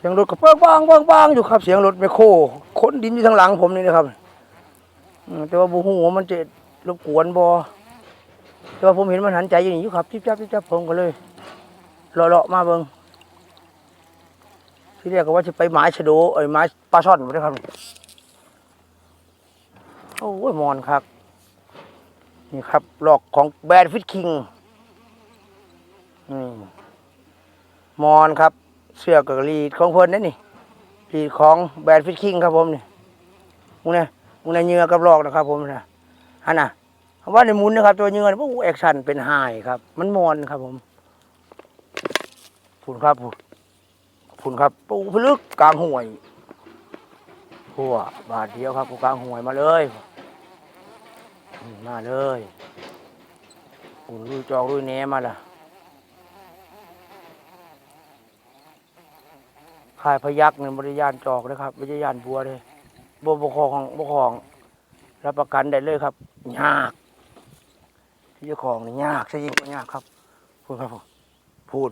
เสียงรถก็เปิ้งบ้างบ้างบ้างอยู่ครับ เสียงรถไมโครขนดินอยู่ทางหลังผมนี่นะครับแต่ว่าบูฮูว่ามันจะรบกวนบ่แต่ว่าผมเห็นมันหันใจอยู่นี่อยู่ครับจิ๊บจับจิ๊บจับผมก็เลยเลาะๆมาเบิ่งที่เรียกว่าจะไปหมายชะโดเอ้หมายปลาช่อนบ่ได้ครับโอ้ยมอนครับ นี่ครับหลอกของแบรนด์ฟิตคิงนี่มอนครับ เสื้อกับรีดของเพิ่นนั่นนี่รีดของแบรนด์ฟิตคิงครับผมนี่มึงเนี่ยมึงเนี่ยเงือกับลอกนะครับ ผมนะอันน่ะคำว่าในมุนนะครับ ตัวเงื่อนี่โอ้แอคชั่นเป็นไฮครับ มันมอนครับผมฝุ่นครับฝุ่นฝุ่นครับปูพลึกกลางห่วยหัวบาทเดียวครับกูกลางห่วยมาเลยมมาเลยฝุ่นลุยจอกลุยแหนมาล่ะ ขายพยักเนี่ยบริยานจอกนะครับบริยานบัวเลยบัวบกของบกของรับประกันได้เลยครับยากที่เจ้าของนี่ยากใช่ยิ่งกว่ายากครับพูดครับผมพูด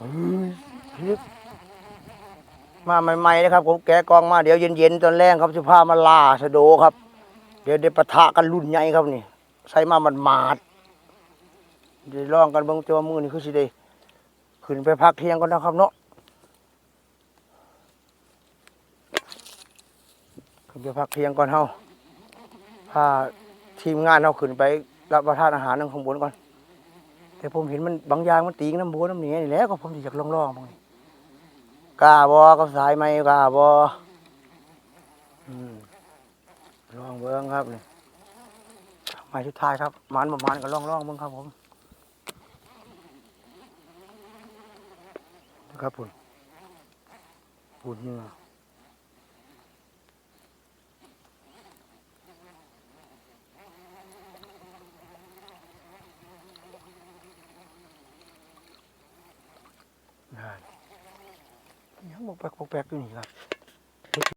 อื้อฮึบมาใหม่ๆนะครับ ผมแกะกองมาเดี๋ยวเย็นๆตอนแรกครับจะพามาล่าสะโดครับ เดี๋ยวเดี๋ยวปะทะกันรุ่นใหญ่ครับนี่ใส่มามันมาดเดี๋ยวลองกันเบิ่งตัวมือนี่คือสิได้ขึ้นไปพักเที่ยงก่อนนะครับเนาะ ขึ้นไปพักเที่ยงก่อนเฮาพาทีมงานเฮาขึ้นไปรับประทานอาหารนั่งข้างบนก่อน แต่ผมเห็นมันบางอย่างมันตีงน้ำบัวน้ำเหนียนี่แหล้วก็ผมอยากลองลองมึงนี่กล้าบอกับสายไหมกล้าบอมลองเบิ้งครับนี่หมายสุดท้ายครับมันประมาณก็ลองลองเบิ้งครับผมนะครับผมปูดเนื้อ ได้ ยังบอกแปลกๆอกแปลกอยู่นี่ครับ